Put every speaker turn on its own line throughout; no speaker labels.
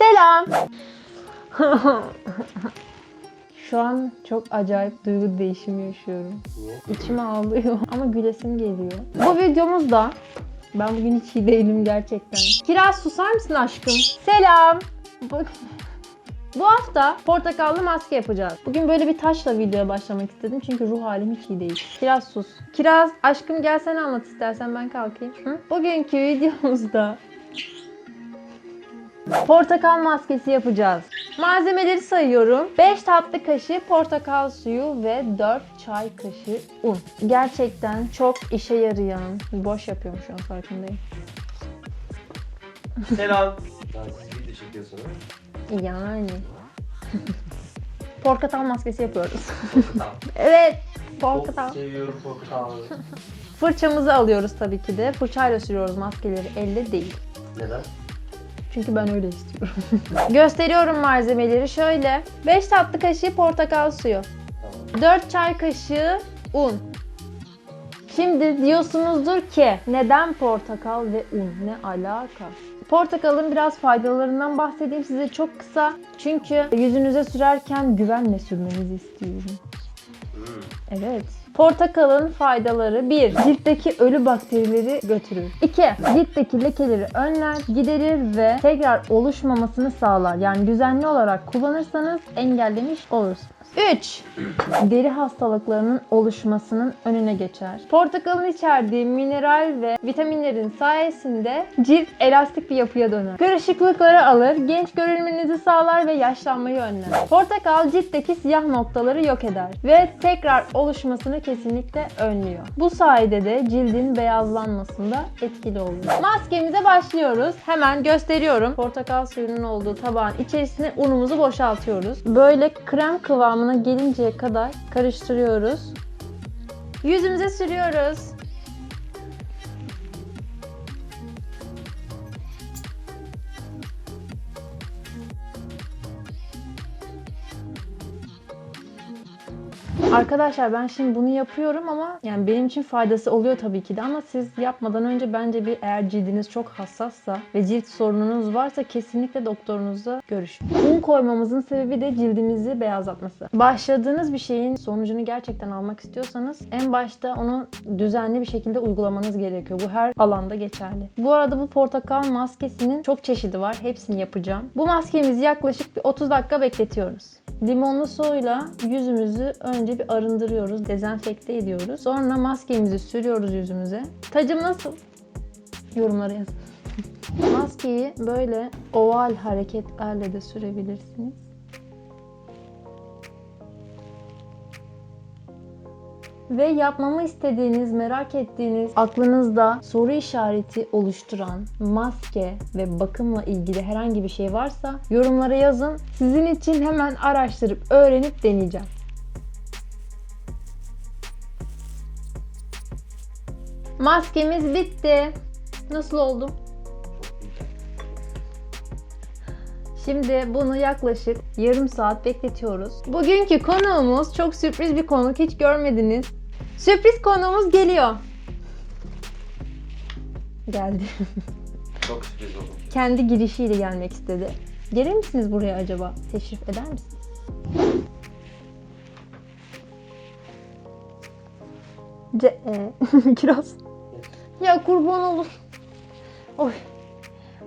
Selam. Şu an çok acayip duygu değişimi yaşıyorum.
Niye?
İçim ağlıyor ama gülesim geliyor. Bu videomuzda ben bugün hiç iyi değilim gerçekten. Kiraz susar mısın aşkım? Selam. Bak- Bu hafta portakallı maske yapacağız. Bugün böyle bir taşla videoya başlamak istedim çünkü ruh halim hiç iyi değil. Kiraz sus. Kiraz aşkım gel sen anlat istersen ben kalkayım. Hı? Bugünkü videomuzda portakal maskesi yapacağız. Malzemeleri sayıyorum. 5 tatlı kaşığı portakal suyu ve 4 çay kaşığı un. Gerçekten çok işe yarayan, boş yapıyorum şu an farkındayım.
Selam. Lan siz video çekiyorsunuz.
Yani. portakal maskesi yapıyoruz.
Portakal.
evet, portakal.
seviyorum portakal.
Fırçamızı alıyoruz tabii ki de. Fırçayla sürüyoruz maskeleri, elle değil.
Neden?
Çünkü ben öyle istiyorum. Gösteriyorum malzemeleri şöyle. 5 tatlı kaşığı portakal suyu.
Tamam.
4 çay kaşığı un. Şimdi diyorsunuzdur ki neden portakal ve un? Ne alaka? Portakalın biraz faydalarından bahsedeyim size çok kısa. Çünkü yüzünüze sürerken güvenle sürmenizi istiyorum.
Hmm.
Evet. Portakalın faydaları 1. Ciltteki ölü bakterileri götürür. 2. Ciltteki lekeleri önler, giderir ve tekrar oluşmamasını sağlar. Yani düzenli olarak kullanırsanız engellemiş olursunuz. 3. Deri hastalıklarının oluşmasının önüne geçer. Portakalın içerdiği mineral ve vitaminlerin sayesinde cilt elastik bir yapıya döner. Kırışıklıkları alır, genç görünmenizi sağlar ve yaşlanmayı önler. Portakal ciltteki siyah noktaları yok eder ve tekrar oluşmasını kesinlikle önlüyor. Bu sayede de cildin beyazlanmasında etkili oluyor. Maskemize başlıyoruz. Hemen gösteriyorum. Portakal suyunun olduğu tabağın içerisine unumuzu boşaltıyoruz. Böyle krem kıvamına gelinceye kadar karıştırıyoruz. Yüzümüze sürüyoruz. Arkadaşlar ben şimdi bunu yapıyorum ama yani benim için faydası oluyor tabii ki de ama siz yapmadan önce bence bir eğer cildiniz çok hassassa ve cilt sorununuz varsa kesinlikle doktorunuzla görüşün. Un koymamızın sebebi de cildimizi beyazlatması. Başladığınız bir şeyin sonucunu gerçekten almak istiyorsanız en başta onu düzenli bir şekilde uygulamanız gerekiyor. Bu her alanda geçerli. Bu arada bu portakal maskesinin çok çeşidi var. Hepsini yapacağım. Bu maskemizi yaklaşık bir 30 dakika bekletiyoruz. Limonlu suyla yüzümüzü önce bir arındırıyoruz, dezenfekte ediyoruz. Sonra maskemizi sürüyoruz yüzümüze. Tacım nasıl? Yorumlara yazın. Maskeyi böyle oval hareketlerle de sürebilirsiniz. Ve yapmamı istediğiniz, merak ettiğiniz, aklınızda soru işareti oluşturan maske ve bakımla ilgili herhangi bir şey varsa yorumlara yazın. Sizin için hemen araştırıp, öğrenip deneyeceğim. Maskemiz bitti. Nasıl oldum? Şimdi bunu yaklaşık yarım saat bekletiyoruz. Bugünkü konuğumuz çok sürpriz bir konuk. Hiç görmediniz. Sürpriz konuğumuz geliyor. Geldi.
Çok sürpriz oldu.
Kendi girişiyle gelmek istedi. Gelir misiniz buraya acaba? Teşrif eder misiniz? Ce e, Kiraz. Ya kurban olur. Oy.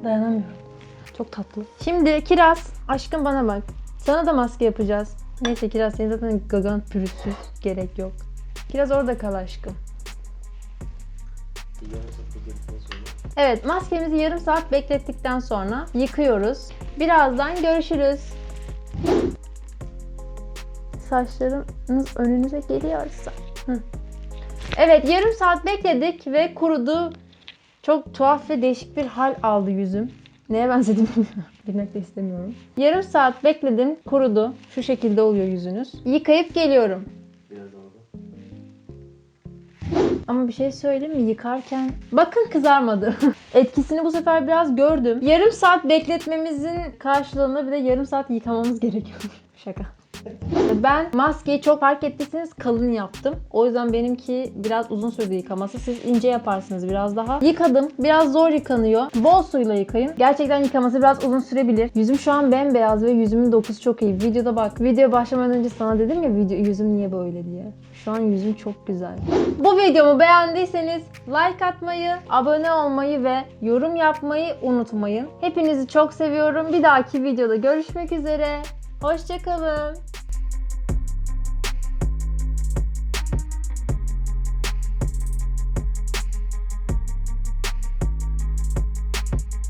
Dayanamıyorum. Çok tatlı. Şimdi Kiraz, aşkım bana bak. Sana da maske yapacağız. Neyse Kiraz senin zaten gagan pürüzsüz. Gerek yok. Kiraz orada kal aşkım. Evet maskemizi yarım saat beklettikten sonra yıkıyoruz. Birazdan görüşürüz. Saçlarınız önünüze geliyorsa. Hı. Evet yarım saat bekledik ve kurudu. Çok tuhaf ve değişik bir hal aldı yüzüm. Neye benzedim bilmiyorum. Bilmek de istemiyorum. Yarım saat bekledim, kurudu. Şu şekilde oluyor yüzünüz. Yıkayıp geliyorum.
Biraz oldu.
Ama bir şey söyleyeyim mi? Yıkarken bakın kızarmadı. Etkisini bu sefer biraz gördüm. Yarım saat bekletmemizin karşılığında bir de yarım saat yıkamamız gerekiyor. Şaka. Ben maskeyi çok fark ettiyseniz kalın yaptım. O yüzden benimki biraz uzun sürdü yıkaması. Siz ince yaparsınız biraz daha. Yıkadım. Biraz zor yıkanıyor. Bol suyla yıkayın. Gerçekten yıkaması biraz uzun sürebilir. Yüzüm şu an bembeyaz ve yüzümün dokusu çok iyi. Videoda bak. Video başlamadan önce sana dedim ya video yüzüm niye böyle diye. Şu an yüzüm çok güzel. Bu videomu beğendiyseniz like atmayı, abone olmayı ve yorum yapmayı unutmayın. Hepinizi çok seviyorum. Bir dahaki videoda görüşmek üzere. Hoşçakalın.